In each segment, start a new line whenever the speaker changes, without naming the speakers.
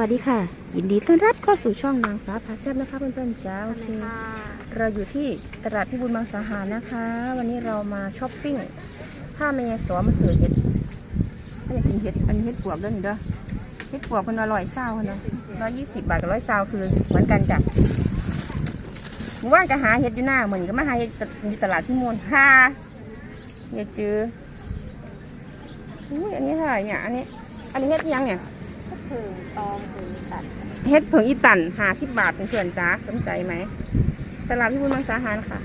วัสดีค่ะ ยินดีต้อนรับเข้าสู่ช่องนางฟ้าพาแซ่บนะคะเพื่อนๆจ้าโอเคเราอยู่ที่ตลาดพิบูลมังสาหารนะคะ วันนี้เรามาช้อปปิ้งผ้าเมยสอมาเสือเห็ดถ้าอยากกินเห็ดอันนี้เห็ดปวกเด้อนี่เด้อเห็ดปวกคนอร่อยเศร้าคนนะร้อยยี่สิบบาทกับร้อยเศร้าคือเหมือนกันจ้ะหมู่บ้านจะหาเห็ดอยู่หน้าเหมือนก็มาหาเห็ดอยู่ตลาดพิบูลค่ะอย่าจืออุ้ยอันนี้เท่าไหร่เนี่ยอันนี้อันนี้เห็ดอิหยังเนี่ย
ผึ่งตองผึ่งตัด
เฮ็ดเผิงอีตันหาสิบบาทเป็นเพื่อนจ้าสนใจไหมตลาดพิบูลมังสาหารค่ะ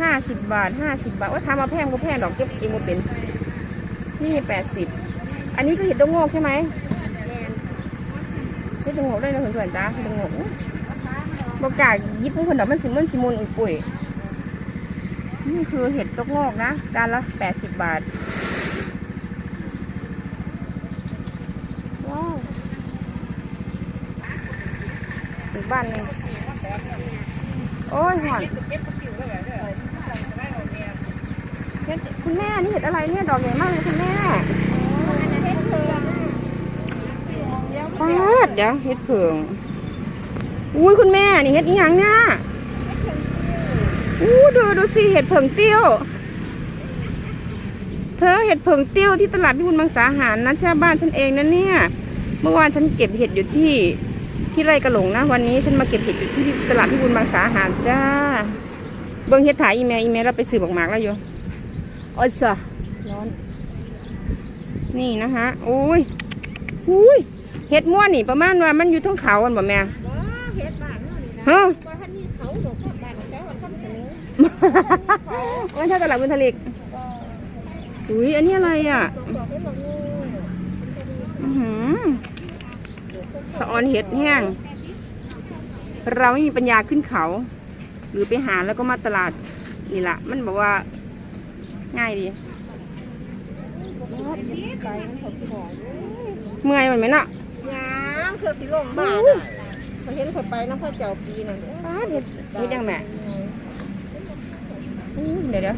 ห้าสิบบาทห้าสิบบาทว่าทำมาแพงก็แพงดอกเก็บกินมาเป็นนี่แปดสิบอันนี้ก็เห็ดดงโงกใช่ไหม
แมน
เห็ดดงโงกได้นะเพื่อนๆจ้าเห็ดดงโงกอุ๊ยบอกกล้ายิบคนดอกมันสิมันสิมุนอุ่ยปุ๋ยนี่คือเห็ดดงโงกนะจานละแปดสิบบาท ว้าวถึงบ้านเลยโอ้ยหอนเห็ดคุณแม่นี่เห็ดอะไรเนี่ยดอกใหญ่มากเลยคุณแม่
อันนั้นเฮ็ดเพิ่ง
ปาดเดี๋ยวเห็ดเผิงอุ้ยคุณแม่นี่เห็ดอีหยังเนี่ยอู้ดูดูสิเห็ดเผิงเตี้ยว เธอเห็ดเผิงเตี้ยวที่ตลาดพิบูลมังสาหารนะใช่บ้านฉันเองนะเนี่ย เมื่อวานฉันเก็บเห็ดอยู่ที่ที่ไร่กระหลงนะ วันนี้ฉันมาเก็บเห็ดอยู่ที่ตลาดพิบูลมังสาหารจ้า เบิ้งเห็ดถ่ายอีเมลอีเมลเราไปซื้อบักหมากแล้วอยู่โอ้ยสะร้อน นี่นะคะโอ้ยอุ้ยเห็ดม่วนนี่ประมาณว่ามันอยู่ทั้งเขาอันบ่แม่
บ่เฮ็ดบ้านเฮานี่นะ
ฮะ
บ่ทันมีเขาดอกก็บ้านของแกวันคำเสนอ
มันใช่ตลาดบุญทลิกอุ้ยอันนี้อะไรอะ
ดอกเฮ็ดบ่งู
อื้อหือ สะออนเห็ดแห้ง เราไม่มีปัญญาขึ้นเขา หรือไปหาแล้วก็มาตลาดนี่ละมันบอกว่าง่ายดี
ไก่มันเขาสิบ่
เมื่อยมันไหมน่ะ
ยางคือสิลงบ้านน่ะเขาเห็นเขาไปน้ำพระเจ้าปีนั่น
อ้าเห็ดเห็ดยังแม่อู้เดี๋ยวเดี๋ยว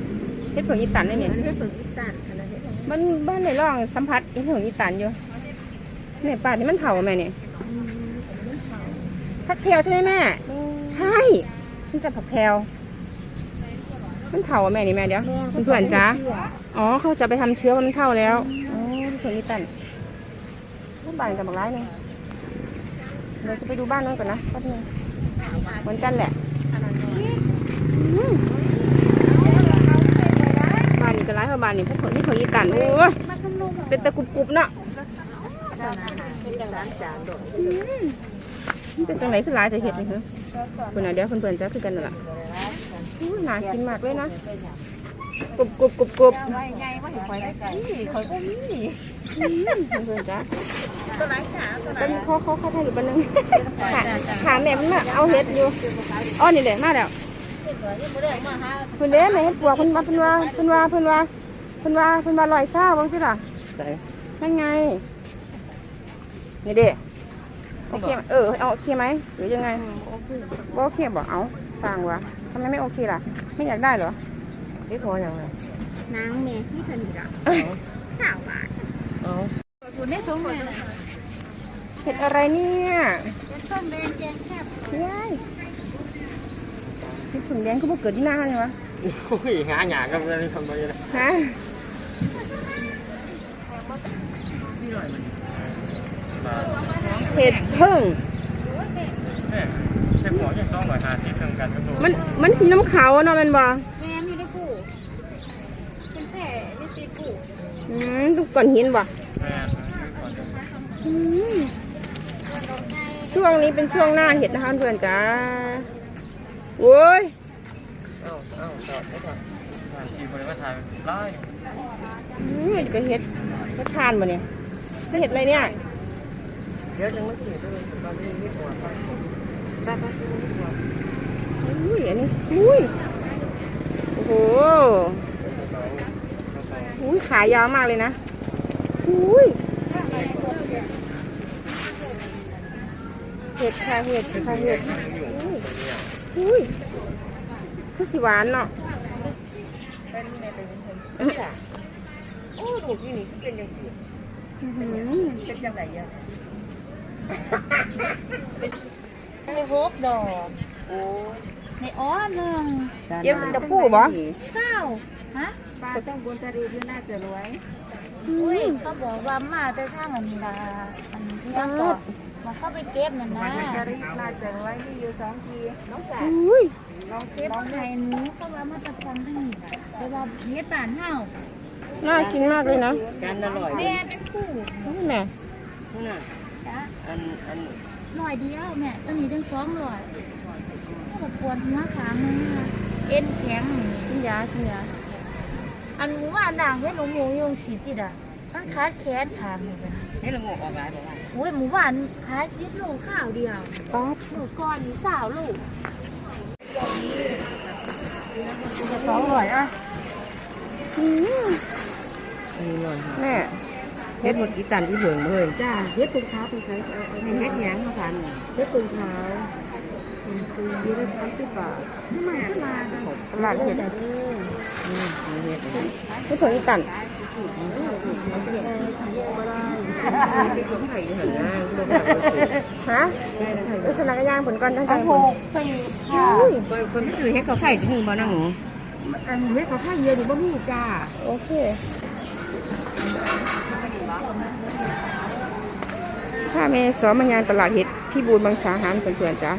เห็ดเผือกอีตันได้
อัน
เนี่ย
นั้นเฮ็ดเพิ่งอีตันอันนั้นเฮ็ดเพิ่ง
มันบ้านในร่องสัมผัสเห็ดเผือกอีตันอยู่เนี่ยป่านี่มันเถ่าอะแม่เนี่ย ผักแพรวใช่ไหมแม่ ใช่ฉันจะผักแพรวมันเถ่าอะแม่นี่แม่เดี๋ยวเพื่อนๆจ้าอ๋อเขาจะไปทำเชื้อมันเท่าแล้วอ๋อเผือกอีตันนี่บ้านกับบักร้ายหนึงเดี๋ยวจะไปดูบ้านนั้นก่อนนะแป๊บนึงเหมือนกันแหละอืมบ้านนี้ก็ร้ายกว่าบ้านนี่พวกเผือกนี่เผือกอีตันโอ้ยเป็นตะกรุบๆเนาะ
เป็นจังหวัดจานดอก
มันเป็นจังไหนคือหลายจะเห็ดนี่เหรอคนน่ะเดี๋ยวเพื่อนๆจะคือกันนั่นแหละอู้น่ากินมากเลยนะกรุบกรุบกรุบกรุบ
ไว้ไงว่าเห็นคอยได้ไก่คอยบ่มี
อืมเพื่อนๆจ้ะ
ตัวไหนขาตัวไหน
เป็นเขาเขาเขาถ่ายอยู่บ้านนึงขาขาแม่มันน่ะเอาเห็ดอยู่อ๋อนี่เด็มาแล้วเพื่อนเด้แม่เห็ดปวกเพื่อนว่าเพื่อนว่าเพื่อนว่าเพื่อนว่าเพื่อนว่าเพื่อนว่าลอยซ่าบ้างสิล่ะนั่นไง นี่เด้โอเคไหมเออเอาโอเคไหมหรือยังไงบ่โอเคบอกเอาสั่งวะทำไมไม่โอเคล่ะ ไม่อยากได้เหรอ
นี่พออย่างไรนางแม่ที่สนิทอะสาวบาท
เอา
คุณได้ทุ่งเลย
เห็ดอะไรเนี่ย
เป็นต้มแดงแกงแซ่บ
ว้ายเห็ดผึ่งแดงก็บ่เกิดที่หน้าเลยวะ
โอ้ยหาหยากันเลยทำไมล่ะ
ฮะ เห็ดพึ่ง
เนี่ยใช้หัวยังต้องหน่อยหาที่เพิ่งกันก็ดู
มันมันคือน้ำขาวอะเนาะแมันบ่
แม่มีได้ผู้เป็นแผลไม่ตีผู้
อืมทุกก้อนหินบ่
แม่
อืมช่วงนี้เป็นช่วงหน้าเห็ดนะคะเพื่อนจ้าโว้ย
เอ้าเอ้าจอดไม่จอดหาที่บริวารถ่ายไล่
อืมก็เห็ดก็ทานบ่เนี่ยก็เห็ดอะไรเนี่ย
เดี๋ยวยังไม่ถึงเลยตอนนี้ไม่หัวไปได้ไหมไม่หัว
อุ้ยอันนี้อุ้ยโอ้โหอุ้ยขายาวมากเลยนะอุ้ยเห็ดค่ะเห็ดค่ะเห็ดอุ้ยอุ้ยคือสิหวานเนาะ
โอ้ถูกที่นี่เป็นยังไงอื้อหือ
เป็นจังไดอะ
ในหกดอก
โอ้
ในอ้อหนึ่ง
เก็บสิจะพูดบ่
เก้าฮะ
ป้าต้องบุญตาดีที่น่าจะรวย
อุ้ยเขาบอกว่ามาแต่ทางอันนี้ละอันนี้ยังก่อนมาเข้าไปเก็บนั่น
วั
นะ
นตาดีน่าจะรวยมีอยู่สองทีน้องสาว
อุ้ย
ลอง
เก็บไข่หนูเขาว่ามาตะพังทั้งนี้ล่ะแต่ว่าเฮ็ดบ้านเฮา
น่ากินมากเลยนะ
การอร่อย
แม่เป็นผู้
นี่แม่
นี่น่ะ
จ้ะ
อันอัน
หน่อยเดียวแม่ตัวนี้ตั้งสองร้อยเขาบอกปวดหัวขามือเอ็นแข็งนี่
กินยากินยา
อันหมูว่าด่างเฮ็ดหนูหมูยงสีติดอะมันขาดแขนขามือกัน
นี่ละงกออกหลายบ่ว่า
โอ้ยหมูหวานขายสิบโลข้าวเดียว
ป๊าบ
หมูก้อนนี่สาวลูก
สองร้อยอะ
อืม
อันนี้หน่อย
แม่
เฮ็ดหมดกี่ตันที่เบิ่งเลยจ้าเฮ็ดเป็นขาวเป็นขาวเอาเอาเฮ็ดหยังมาทานเฮ็ดเป็นขาวเป็นคือมีได้ทำที่ป่าขึ้นมาขึ้นมา
ตลาดเห็ด
นี่เฮ็ด
นี่ผลอีตัน
เป็นของไทยอยู่หั่นนะบ่ว่า
ฮะลักษณะกระยางผลก่อนตั้งใจผล
สี่ค่ะ
อุ้ย
คนคนไม่ถือเฮ็ดเขาไข่ที่นี่บ่นั่งหนูอันเฮ็ดเขาไข่เยอะนี่บ่มีจ้า
โอเค ถ้าเมสอมางานตลาดเห็ดพี่บูนบางสาหารเพื่อนๆจ้ะ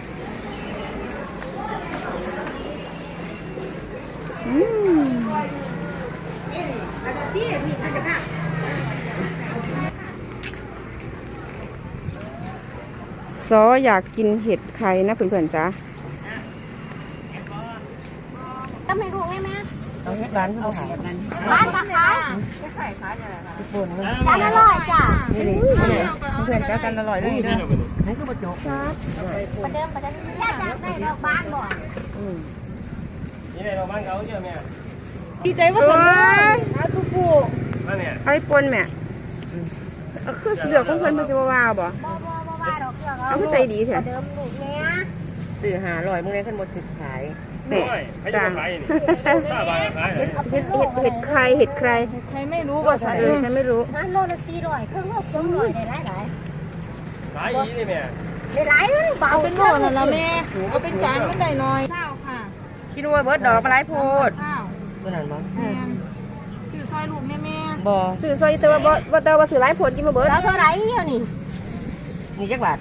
ซออยากกินเห็ดไข่นะเพื่อนๆจ้ะ
ไมรู้
เอาเฮ็ดร้านเขาขายกันนั้น
บ้านปะคะ
ญี่ปุ่นเลย
จานอร่อยจ้ะ
นี่นี่เพื่อนเจ้ากันอร่อยเลยนะนี่คือบ่จบ
ประเดิมประเดิมย่าจานได้ดอกบ้านบ่
อืม
นี่ในโรงพยาบาลเขาเยอะไหม
ดีใจว่าสันนะทุกผู้ไอ้ปนแม่คือเสือของเพื่อนเพื่อนจะว่าบ่
บ่บ่บ่ดอกเสือง
เอาใจดี
ป
เถ
ระ
อะ
เดิมลูกเนี้ย
ซื้อหาร้อยมื้อนี้ขึ้นบ่สิขาย
แม่
โอ้ยไม่ใช่
จ้า
คนไทยนี่ข้าบานขายเลย
เห็ดเห็ดเห็ดใครเห็ดใคร
ใครไม่รู้ว่าใส่
เออฉันไม่รู้
ฮะโลละสี่ร้อยเครื่องโลสองร้อยได้หลายหลาย
ขายอีนี่แม่
ได้หลายเลยเบา
เป็นโลนั่นละแม่เอาเป็นจานไม่ได้น้อยข้าวค่ะ
กินว่าเบิร์ดดอกปลาไหลโพด
ข้าว
ตัวนั้นบ่
แม่ซื้อซอยลูกแม่แม่
บ่
สื่อซอยเตอร์บ่บ่เตอร์ว่าสื่อไหลโพดกินมาเบิร์ด
แล้วเท่าไหร่เดี๋ยวนี้
มีจักบาท